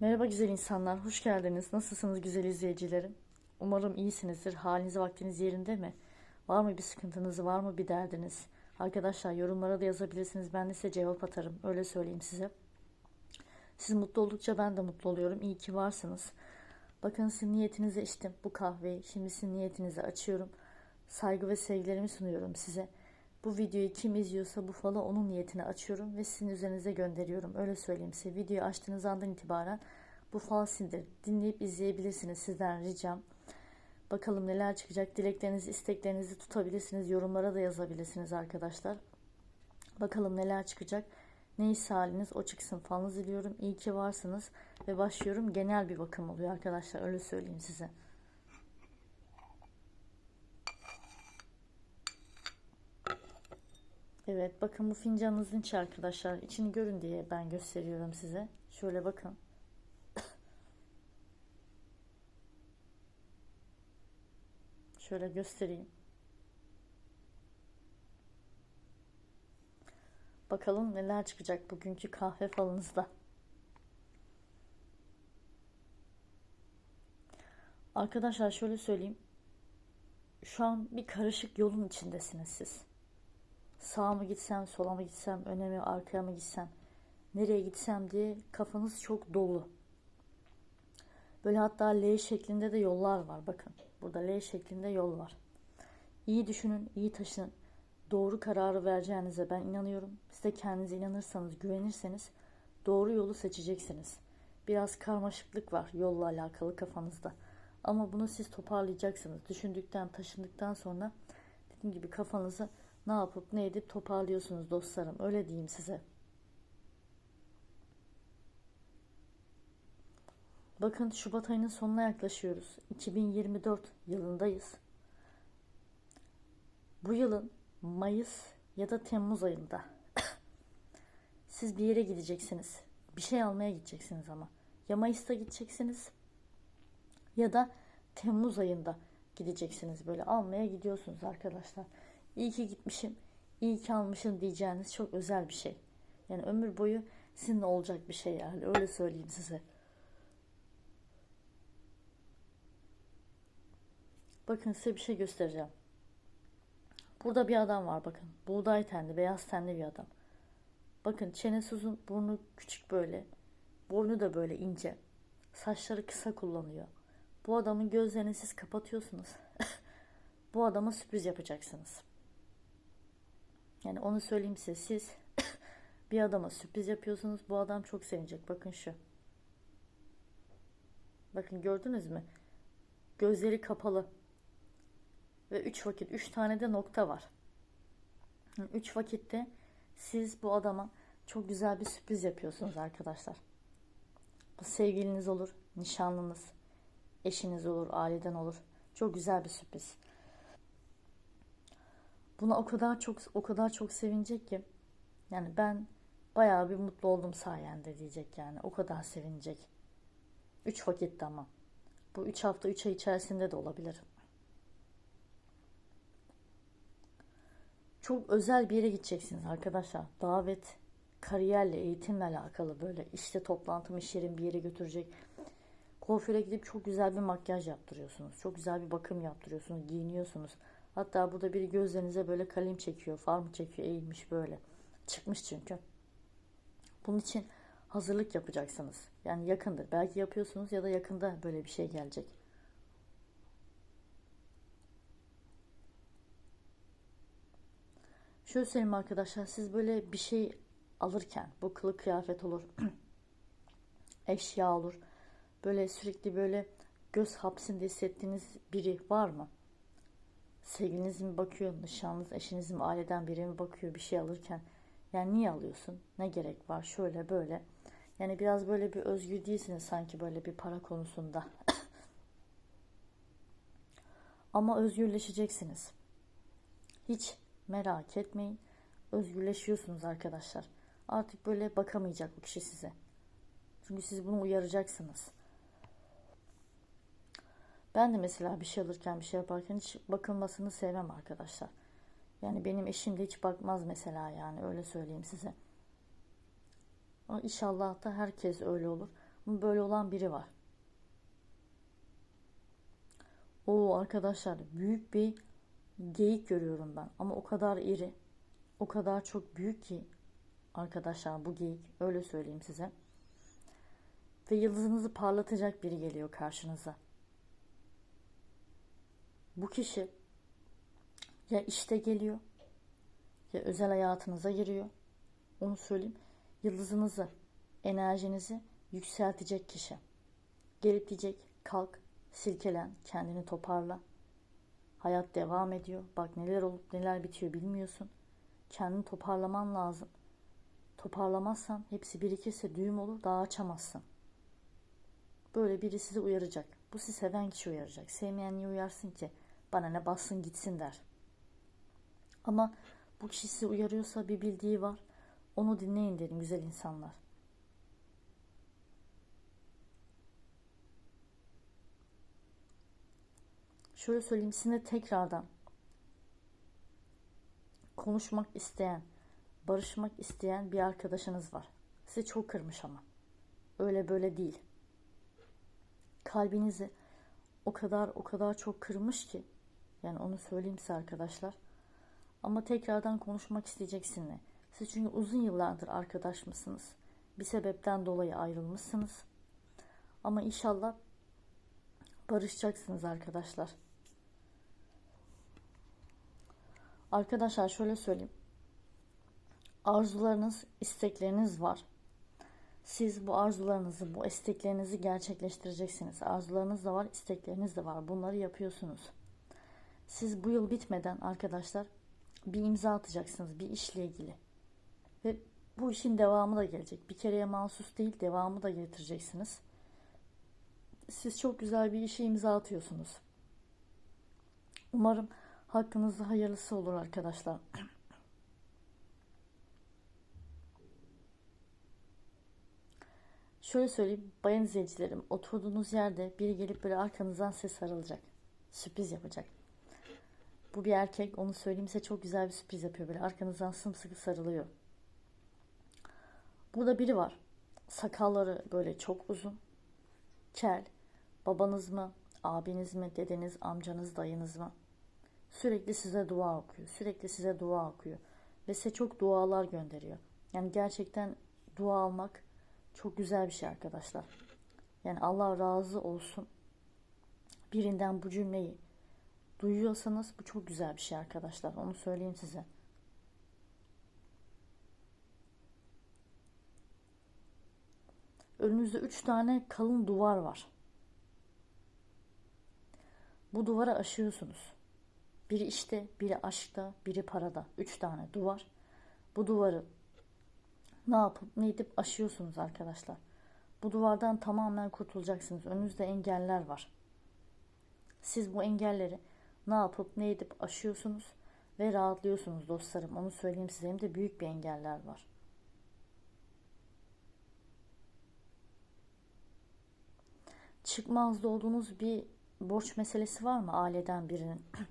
Merhaba güzel insanlar, hoş geldiniz. Nasılsınız güzel izleyicilerim? Umarım iyisinizdir. Haliniz vaktiniz yerinde mi? Var mı bir sıkıntınız, var mı bir derdiniz? Arkadaşlar yorumlara da yazabilirsiniz. Ben de size cevap atarım. Öyle söyleyeyim size. Siz mutlu oldukça ben de mutlu oluyorum. İyi ki varsınız. Bakın sizin niyetinize içtim bu kahveyi. Şimdi sizin niyetinizi açıyorum. Saygı ve sevgilerimi sunuyorum size. Bu videoyu kim izliyorsa bu falı onun niyetine açıyorum ve sizin üzerinize gönderiyorum. Öyle söyleyeyim size. Videoyu açtığınız andan itibaren bu fal sindir. Dinleyip izleyebilirsiniz sizden ricam. Bakalım neler çıkacak. Dileklerinizi, isteklerinizi tutabilirsiniz. Yorumlara da yazabilirsiniz arkadaşlar. Bakalım neler çıkacak. Neyse haliniz o çıksın falınız diliyorum. İyi ki varsınız. Ve başlıyorum. Genel bir bakım oluyor arkadaşlar. Öyle söyleyeyim size. Evet bakın bu fincanınızın içi arkadaşlar. İçini görün diye ben gösteriyorum size. Şöyle bakın. Şöyle göstereyim. Bakalım neler çıkacak bugünkü kahve falınızda. Arkadaşlar şöyle söyleyeyim. Şu an bir karışık yolun içindesiniz siz. Sağa mı gitsem, sola mı gitsem, öne mi, arkaya mı gitsem, nereye gitsem diye kafanız çok dolu. Böyle hatta L şeklinde de yollar var bakın. Burada L şeklinde yol var. İyi düşünün, iyi taşının. Doğru kararı vereceğinize ben inanıyorum. Siz de kendinize inanırsanız, güvenirseniz doğru yolu seçeceksiniz. Biraz karmaşıklık var yolla alakalı kafanızda. Ama bunu siz toparlayacaksınız. Düşündükten, taşındıktan sonra dediğim gibi kafanızı ne yapıp ne edip toparlıyorsunuz dostlarım. Öyle diyeyim size. Bakın Şubat ayının sonuna yaklaşıyoruz. 2024 yılındayız. Bu yılın Mayıs ya da Temmuz ayında siz bir yere gideceksiniz. Bir şey almaya gideceksiniz ama. Ya Mayıs'ta gideceksiniz ya da Temmuz ayında gideceksiniz. Böyle almaya gidiyorsunuz arkadaşlar. İyi ki gitmişim, iyi ki almışım diyeceğiniz çok özel bir şey. Yani ömür boyu sizinle olacak bir şey yani öyle söyleyeyim size. Bakın size bir şey göstereceğim. Burada bir adam var bakın. Buğday tenli, beyaz tenli bir adam. Bakın çenesi uzun, burnu küçük böyle. Burnu da böyle ince. Saçları kısa kullanıyor. Bu adamın gözlerini siz kapatıyorsunuz. Bu adama sürpriz yapacaksınız. Yani onu söyleyeyim size. Siz bir adama sürpriz yapıyorsunuz. Bu adam çok sevinecek. Bakın şu. Bakın gördünüz mü? Gözleri kapalı. Ve üç vakit, üç tane de nokta var. Üç vakitte siz bu adama çok güzel bir sürpriz yapıyorsunuz arkadaşlar. Bu sevgiliniz olur, nişanlınız, eşiniz olur, aileden olur. Çok güzel bir sürpriz. Buna o kadar çok o kadar çok sevinecek ki yani ben bayağı bir mutlu oldum sayende diyecek yani. O kadar sevinecek. Üç vakitte ama. Bu üç hafta, üç ay içerisinde de olabilir. Çok özel bir yere gideceksiniz arkadaşlar. Davet, kariyerle, eğitimle alakalı böyle işte toplantım iş yerim bir yere götürecek. Kuaföre gidip çok güzel bir makyaj yaptırıyorsunuz. Çok güzel bir bakım yaptırıyorsunuz. Giyiniyorsunuz. Hatta burada biri gözlerinize böyle kalem çekiyor. Far mı çekiyor eğilmiş böyle. Çıkmış çünkü. Bunun için hazırlık yapacaksınız. Yani yakındır. Belki yapıyorsunuz ya da yakında böyle bir şey gelecek. Şöyle söyleyeyim arkadaşlar. Siz böyle bir şey alırken bu kılık kıyafet olur. eşya olur. Böyle sürekli böyle göz hapsinde hissettiğiniz biri var mı? Sevgiliniz mi bakıyor, nişanlınız, eşiniz mi, aileden biri mi bakıyor bir şey alırken? Yani niye alıyorsun? Ne gerek var? Şöyle böyle. Yani biraz böyle bir özgür değilsiniz sanki böyle bir para konusunda. Ama özgürleşeceksiniz. Hiç merak etmeyin. Özgürleşiyorsunuz arkadaşlar. Artık böyle bakamayacak bu kişi size. Çünkü siz bunu uyaracaksınız. Ben de mesela bir şey alırken bir şey yaparken hiç bakılmasını sevmem arkadaşlar. Yani benim eşim de hiç bakmaz mesela yani öyle söyleyeyim size. Ama inşallah da herkes öyle olur. Ama böyle olan biri var. O arkadaşlar büyük bir geyik görüyorum ben. Ama o kadar iri, o kadar çok büyük ki arkadaşlar bu geyik. Öyle söyleyeyim size. Ve yıldızınızı parlatacak biri geliyor karşınıza. Bu kişi ya işte geliyor ya özel hayatınıza giriyor. Onu söyleyeyim. Yıldızınızı, enerjinizi yükseltecek kişi. Gelip diyecek kalk, silkelen, kendini toparla. Hayat devam ediyor. Bak neler olup neler bitiyor bilmiyorsun. Kendini toparlaman lazım. Toparlamazsan hepsi birikirse düğüm olur daha açamazsın. Böyle biri sizi uyaracak. Bu sizi seven kişi uyaracak. Sevmeyen niye uyarsın ki? Bana ne bassın gitsin der. Ama bu kişi sizi uyarıyorsa bir bildiği var. Onu dinleyin derim güzel insanlar. Şöyle söyleyeyim sizinle tekrardan konuşmak isteyen, barışmak isteyen bir arkadaşınız var. Sizi çok kırmış ama. Öyle böyle değil. Kalbinizi o kadar o kadar çok kırmış ki yani onu söyleyeyim size arkadaşlar. Ama tekrardan konuşmak isteyecek sizinle. Siz çünkü uzun yıllardır arkadaş mısınız? Bir sebepten dolayı ayrılmışsınız. Ama inşallah barışacaksınız arkadaşlar. Arkadaşlar şöyle söyleyeyim. Arzularınız, istekleriniz var. Siz bu arzularınızı, bu isteklerinizi gerçekleştireceksiniz. Arzularınız da var, istekleriniz de var. Bunları yapıyorsunuz. Siz bu yıl bitmeden arkadaşlar bir imza atacaksınız bir işle ilgili. Ve bu işin devamı da gelecek. Bir kereye mahsus değil, devamı da getireceksiniz. Siz çok güzel bir işe imza atıyorsunuz. Umarım hakkınızda hayırlısı olur arkadaşlar. Şöyle söyleyeyim bayan izleyicilerim oturduğunuz yerde biri gelip böyle arkanızdan size sarılacak. Sürpriz yapacak. Bu bir erkek onu söyleyeyim size çok güzel bir sürpriz yapıyor böyle arkanızdan sımsıkı sarılıyor. Burada biri var. Sakalları böyle çok uzun. Kel. Babanız mı? Abiniz mi? Dedeniz, amcanız, dayınız mı? Sürekli size dua okuyor. Sürekli size dua okuyor. Ve size çok dualar gönderiyor. Yani gerçekten dua almak çok güzel bir şey arkadaşlar. Yani Allah razı olsun. Birinden bu cümleyi duyuyorsanız bu çok güzel bir şey arkadaşlar. Onu söyleyeyim size. Önünüzde üç tane kalın duvar var. Bu duvara aşıyorsunuz. Biri işte, biri aşkta, biri parada. Üç tane duvar. Bu duvarı ne yapıp ne edip aşıyorsunuz arkadaşlar. Bu duvardan tamamen kurtulacaksınız. Önünüzde engeller var. Siz bu engelleri ne yapıp ne edip aşıyorsunuz ve rahatlıyorsunuz dostlarım. Onu söyleyeyim size hem de büyük bir engeller var. Çıkmazda olduğunuz bir borç meselesi var mı aileden birinin?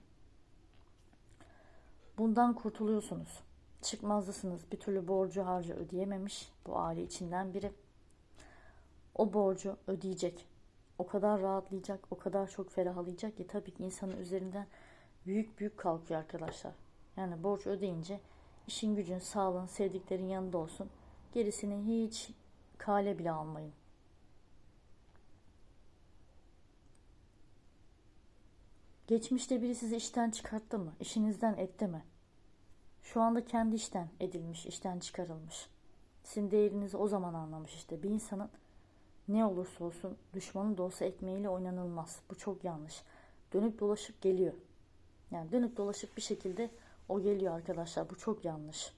Bundan kurtuluyorsunuz. Çıkmazdasınız. Bir türlü borcu harcı ödeyememiş bu aile içinden biri. O borcu ödeyecek. O kadar rahatlayacak, o kadar çok ferahlayacak ki tabii ki insanın üzerinden büyük büyük kalkıyor arkadaşlar. Yani borç ödeyince işin gücün, sağlığın, sevdiklerin yanında olsun. Gerisini hiç kale bile almayın. Geçmişte biri sizi işten çıkarttı mı? İşinizden etti mi? Şu anda kendi işten edilmiş, işten çıkarılmış. Sizin değerinizi o zaman anlamış işte. Bir insanın ne olursa olsun düşmanın da olsa ekmeğiyle oynanılmaz. Bu çok yanlış. Dönüp dolaşıp geliyor. Yani dönüp dolaşıp bir şekilde o geliyor arkadaşlar. Bu çok yanlış.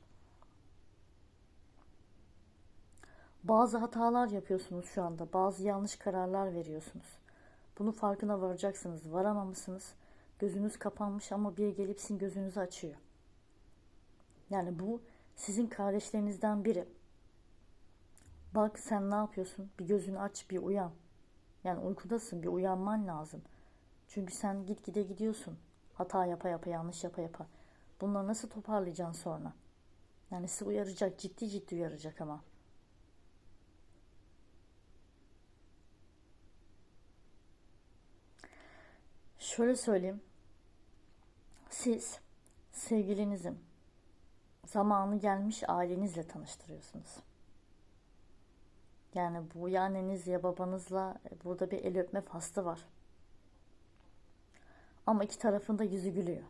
Bazı hatalar yapıyorsunuz şu anda. Bazı yanlış kararlar veriyorsunuz. Bunu farkına varacaksınız. Varamamışsınız. Gözünüz kapanmış ama bir gelip sizin gözünüzü açıyor. Yani bu sizin kardeşlerinizden biri. Bak sen ne yapıyorsun? Bir gözünü aç, bir uyan. Yani uykudasın, bir uyanman lazım. Çünkü sen gitgide gidiyorsun. Hata yapa yapa, yanlış yapa yapa. Bunları nasıl toparlayacaksın sonra? Yani sizi uyaracak, ciddi ciddi uyaracak ama. Şöyle söyleyeyim. Siz sevgilinizin zamanı gelmiş ailenizle tanıştırıyorsunuz. Yani bu ya anneniz ya babanızla burada bir el öpme faslı var. Ama iki tarafında yüzü gülüyor.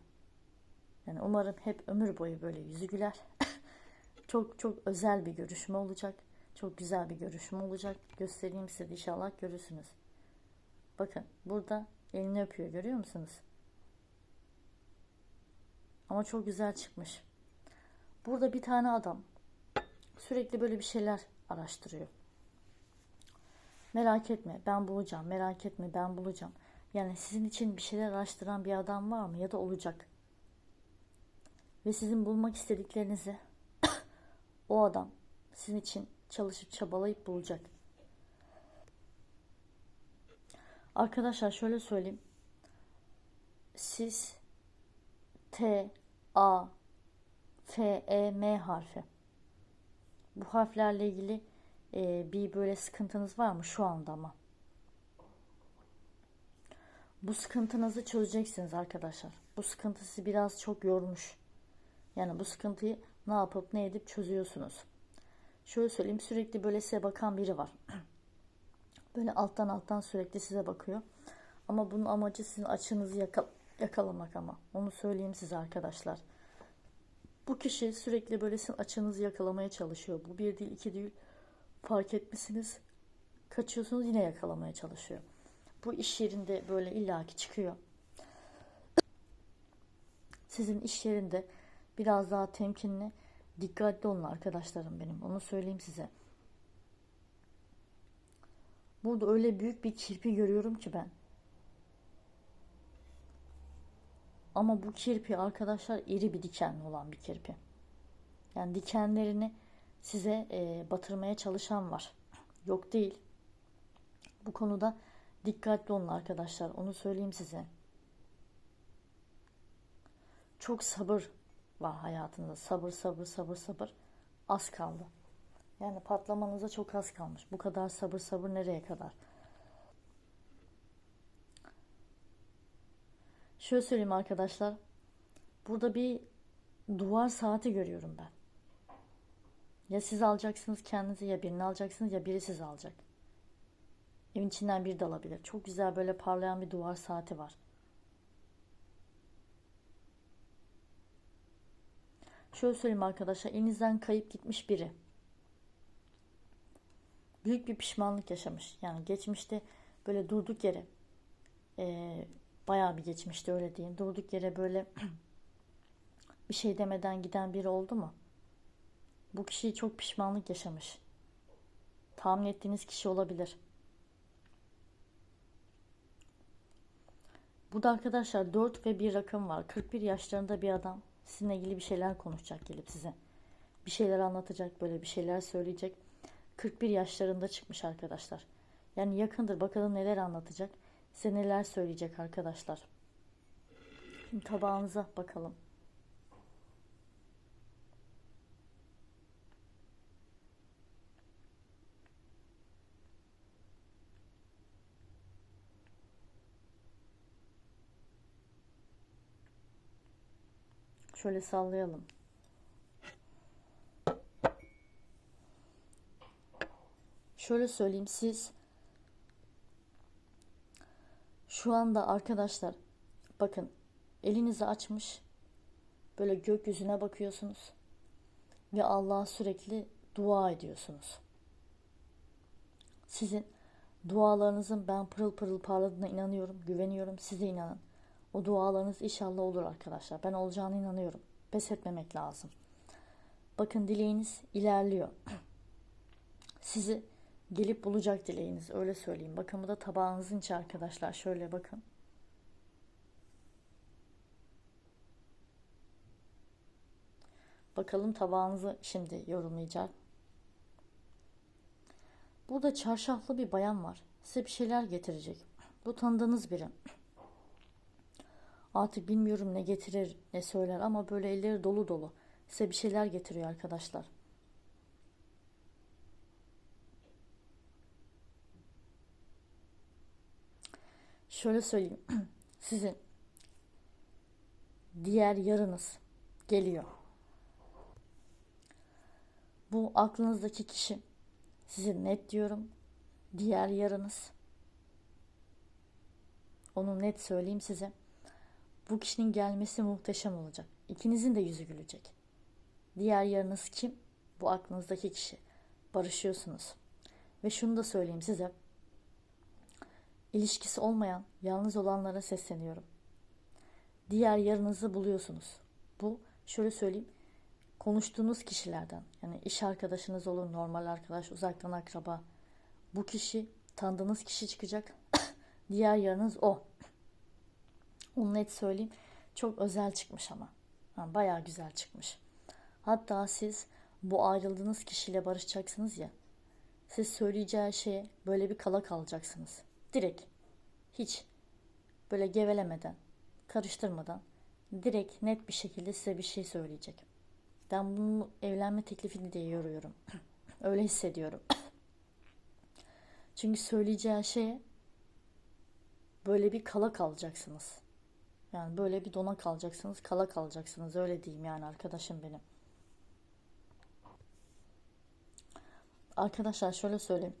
Yani umarım hep ömür boyu böyle yüzü güler. çok çok özel bir görüşme olacak. Çok güzel bir görüşme olacak. Göstereyim size inşallah görürsünüz. Bakın burada elini öpüyor görüyor musunuz? Ama çok güzel çıkmış. Burada bir tane adam sürekli böyle bir şeyler araştırıyor. Merak etme ben bulacağım. Merak etme ben bulacağım. Yani sizin için bir şeyler araştıran bir adam var mı ya da olacak. Ve sizin bulmak istediklerinizi o adam sizin için çalışıp çabalayıp bulacak. Arkadaşlar şöyle söyleyeyim. Siz T, A, F, E, M harfi. Bu harflerle ilgili e, bir böyle sıkıntınız var mı şu anda ama? Bu sıkıntınızı çözeceksiniz arkadaşlar. Bu sıkıntı sizi biraz çok yormuş. Yani bu sıkıntıyı ne yapıp ne edip çözüyorsunuz. Şöyle söyleyeyim sürekli böyle size bakan biri var. Böyle alttan alttan sürekli size bakıyor. Ama bunun amacı sizin açınızı yakal yakalamak ama. Onu söyleyeyim size arkadaşlar. Bu kişi sürekli böyle sizin açınızı yakalamaya çalışıyor. Bu bir değil iki değil fark etmişsiniz. Kaçıyorsunuz yine yakalamaya çalışıyor. Bu iş yerinde böyle illaki çıkıyor. Sizin iş yerinde biraz daha temkinli, dikkatli olun arkadaşlarım benim. Onu söyleyeyim size. Burada öyle büyük bir kirpi görüyorum ki ben. Ama bu kirpi arkadaşlar iri bir dikenli olan bir kirpi. Yani dikenlerini size e, batırmaya çalışan var. Yok değil. Bu konuda dikkatli olun arkadaşlar. Onu söyleyeyim size. Çok sabır var hayatınızda. Sabır, sabır, sabır, sabır. Az kaldı. Yani patlamanıza çok az kalmış. Bu kadar sabır, sabır nereye kadar? Şöyle söyleyeyim arkadaşlar. Burada bir duvar saati görüyorum ben. Ya siz alacaksınız kendinizi ya birini alacaksınız ya biri sizi alacak. Evin içinden biri de alabilir. Çok güzel böyle parlayan bir duvar saati var. Şöyle söyleyeyim arkadaşlar. Elinizden kayıp gitmiş biri. Büyük bir pişmanlık yaşamış. Yani geçmişte böyle durduk yere e, bayağı bir geçmişte öyle diyeyim. Durduk yere böyle bir şey demeden giden biri oldu mu? Bu kişi çok pişmanlık yaşamış. Tahmin ettiğiniz kişi olabilir. Burada arkadaşlar 4 ve 1 rakam var. 41 yaşlarında bir adam sizinle ilgili bir şeyler konuşacak gelip size. Bir şeyler anlatacak, böyle bir şeyler söyleyecek. 41 yaşlarında çıkmış arkadaşlar. Yani yakındır bakalım neler anlatacak. Size neler söyleyecek arkadaşlar. Şimdi tabağınıza bakalım. Şöyle sallayalım. Şöyle söyleyeyim siz şu anda arkadaşlar bakın elinizi açmış böyle gökyüzüne bakıyorsunuz ve Allah'a sürekli dua ediyorsunuz. Sizin dualarınızın ben pırıl pırıl parladığına inanıyorum, güveniyorum. Size inanın. O dualarınız inşallah olur arkadaşlar. Ben olacağına inanıyorum. Pes etmemek lazım. Bakın dileğiniz ilerliyor. Sizi gelip bulacak dileğiniz. Öyle söyleyeyim. Bakın bu da tabağınızın içi arkadaşlar. Şöyle bakın. Bakalım tabağınızı şimdi yorumlayacak. Burada çarşaflı bir bayan var. Size bir şeyler getirecek. Bu tanıdığınız biri. Artık bilmiyorum ne getirir ne söyler ama böyle elleri dolu dolu. Size bir şeyler getiriyor arkadaşlar. Şöyle söyleyeyim. sizin diğer yarınız geliyor. Bu aklınızdaki kişi sizin net diyorum diğer yarınız. Onu net söyleyeyim size. Bu kişinin gelmesi muhteşem olacak. İkinizin de yüzü gülecek. Diğer yarınız kim? Bu aklınızdaki kişi. Barışıyorsunuz. Ve şunu da söyleyeyim size. İlişkisi olmayan, yalnız olanlara sesleniyorum. Diğer yarınızı buluyorsunuz. Bu şöyle söyleyeyim. Konuştuğunuz kişilerden yani iş arkadaşınız olur, normal arkadaş, uzaktan akraba. Bu kişi tanıdığınız kişi çıkacak. Diğer yarınız o. Onu net söyleyeyim. Çok özel çıkmış ama. Yani bayağı güzel çıkmış. Hatta siz bu ayrıldığınız kişiyle barışacaksınız ya. Siz söyleyeceği şeye böyle bir kala kalacaksınız. Direkt. Hiç böyle gevelemeden, karıştırmadan direkt net bir şekilde size bir şey söyleyecek. Ben bunu evlenme teklifini diye yoruyorum. Öyle hissediyorum. Çünkü söyleyeceği şeye böyle bir kala kalacaksınız. Yani böyle bir dona kalacaksınız, kala kalacaksınız. Öyle diyeyim yani arkadaşım benim. Arkadaşlar şöyle söyleyeyim.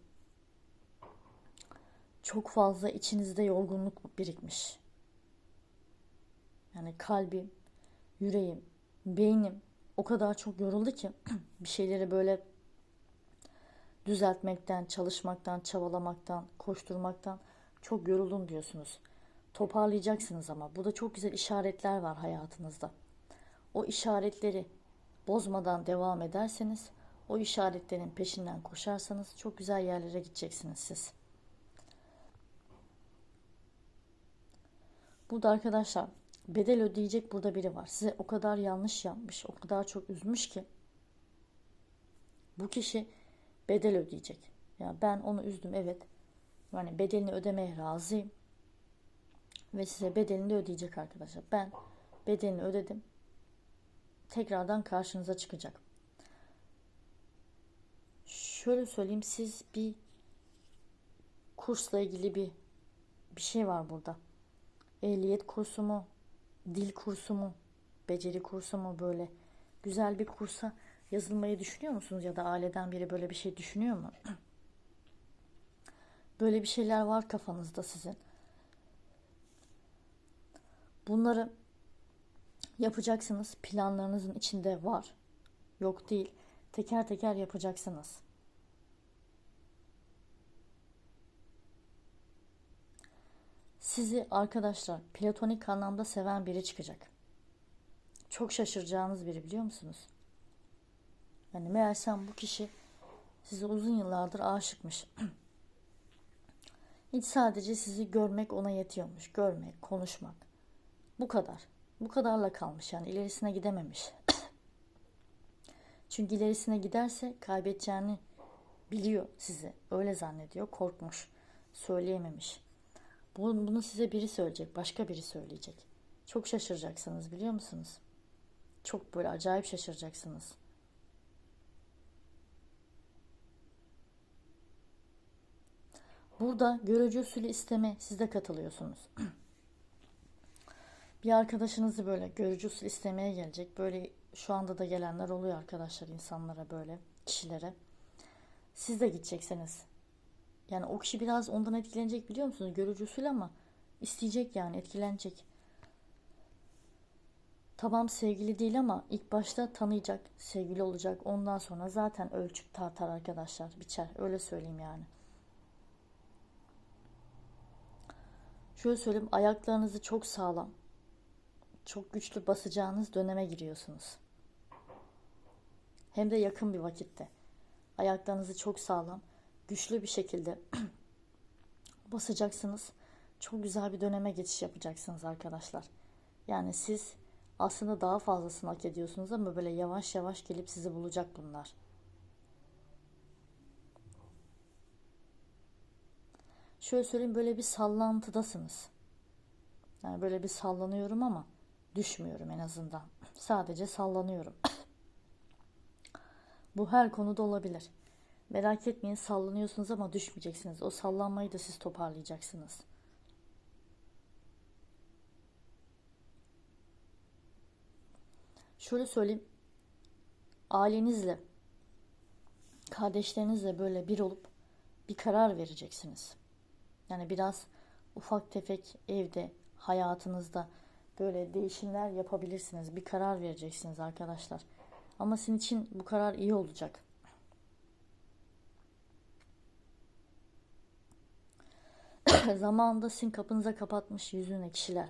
Çok fazla içinizde yorgunluk birikmiş. Yani kalbim, yüreğim, beynim o kadar çok yoruldu ki bir şeyleri böyle düzeltmekten, çalışmaktan, çabalamaktan, koşturmaktan çok yoruldum diyorsunuz. Toparlayacaksınız ama. Burada çok güzel işaretler var hayatınızda. O işaretleri bozmadan devam ederseniz, o işaretlerin peşinden koşarsanız çok güzel yerlere gideceksiniz siz. Burada arkadaşlar bedel ödeyecek burada biri var. Size o kadar yanlış yapmış, o kadar çok üzmüş ki bu kişi bedel ödeyecek. Ya ben onu üzdüm evet. Yani bedelini ödemeye razıyım. Ve size bedelini de ödeyecek arkadaşlar. Ben bedelini ödedim. Tekrardan karşınıza çıkacak. Şöyle söyleyeyim siz bir kursla ilgili bir bir şey var burada. Ehliyet kursu mu, dil kursu mu, beceri kursu mu böyle güzel bir kursa yazılmayı düşünüyor musunuz ya da aileden biri böyle bir şey düşünüyor mu? Böyle bir şeyler var kafanızda sizin. Bunları yapacaksınız. Planlarınızın içinde var. Yok değil. Teker teker yapacaksınız. Sizi arkadaşlar platonik anlamda seven biri çıkacak. Çok şaşıracağınız biri biliyor musunuz? Yani meğersem bu kişi size uzun yıllardır aşıkmış. Hiç sadece sizi görmek ona yetiyormuş. Görmek, konuşmak. Bu kadar. Bu kadarla kalmış yani ilerisine gidememiş. Çünkü ilerisine giderse kaybedeceğini biliyor sizi. Öyle zannediyor. Korkmuş. Söyleyememiş. Bunu, bunu size biri söyleyecek. Başka biri söyleyecek. Çok şaşıracaksınız biliyor musunuz? Çok böyle acayip şaşıracaksınız. Burada görücü usulü isteme siz de katılıyorsunuz. bir arkadaşınızı böyle görücü istemeye gelecek. Böyle şu anda da gelenler oluyor arkadaşlar insanlara böyle kişilere. Siz de gideceksiniz. Yani o kişi biraz ondan etkilenecek biliyor musunuz? Görücü usul ama isteyecek yani etkilenecek. Tamam sevgili değil ama ilk başta tanıyacak, sevgili olacak. Ondan sonra zaten ölçüp tartar arkadaşlar, biçer. Öyle söyleyeyim yani. Şöyle söyleyeyim ayaklarınızı çok sağlam, çok güçlü basacağınız döneme giriyorsunuz. Hem de yakın bir vakitte. Ayaklarınızı çok sağlam, güçlü bir şekilde basacaksınız. Çok güzel bir döneme geçiş yapacaksınız arkadaşlar. Yani siz aslında daha fazlasını hak ediyorsunuz ama böyle yavaş yavaş gelip sizi bulacak bunlar. şöyle söyleyeyim böyle bir sallantıdasınız. Yani böyle bir sallanıyorum ama Düşmüyorum en azından. Sadece sallanıyorum. Bu her konuda olabilir. Merak etmeyin sallanıyorsunuz ama düşmeyeceksiniz. O sallanmayı da siz toparlayacaksınız. Şöyle söyleyeyim. Ailenizle, kardeşlerinizle böyle bir olup bir karar vereceksiniz. Yani biraz ufak tefek evde, hayatınızda böyle değişimler yapabilirsiniz. Bir karar vereceksiniz arkadaşlar. Ama sizin için bu karar iyi olacak. Zamanında sizin kapınıza kapatmış yüzüne kişiler.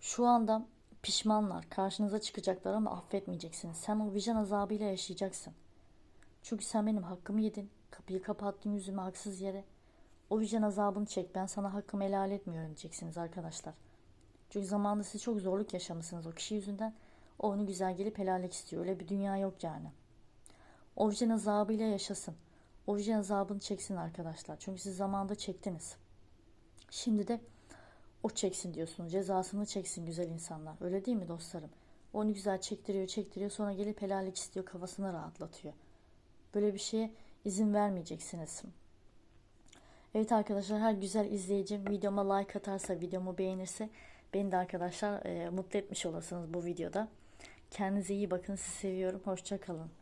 Şu anda pişmanlar, karşınıza çıkacaklar ama affetmeyeceksiniz. Sen o vicdan azabıyla yaşayacaksın. Çünkü sen benim hakkımı yedin. Kapıyı kapattın yüzüme haksız yere. O vicdan azabını çek. Ben sana hakkımı helal etmiyorum diyeceksiniz arkadaşlar. Çünkü zamanında siz çok zorluk yaşamışsınız o kişi yüzünden. O onu güzel gelip helallik istiyor. Öyle bir dünya yok yani. O vicdan azabıyla yaşasın. O vicdan azabını çeksin arkadaşlar. Çünkü siz zamanında çektiniz. Şimdi de o çeksin diyorsunuz. Cezasını çeksin güzel insanlar. Öyle değil mi dostlarım? Onu güzel çektiriyor, çektiriyor. Sonra gelip helallik istiyor, kafasını rahatlatıyor. Böyle bir şeye izin vermeyeceksiniz. Evet arkadaşlar her güzel izleyicim videoma like atarsa, videomu beğenirse beni de arkadaşlar e, mutlu etmiş olursunuz bu videoda. Kendinize iyi bakın. Sizi seviyorum. Hoşça kalın.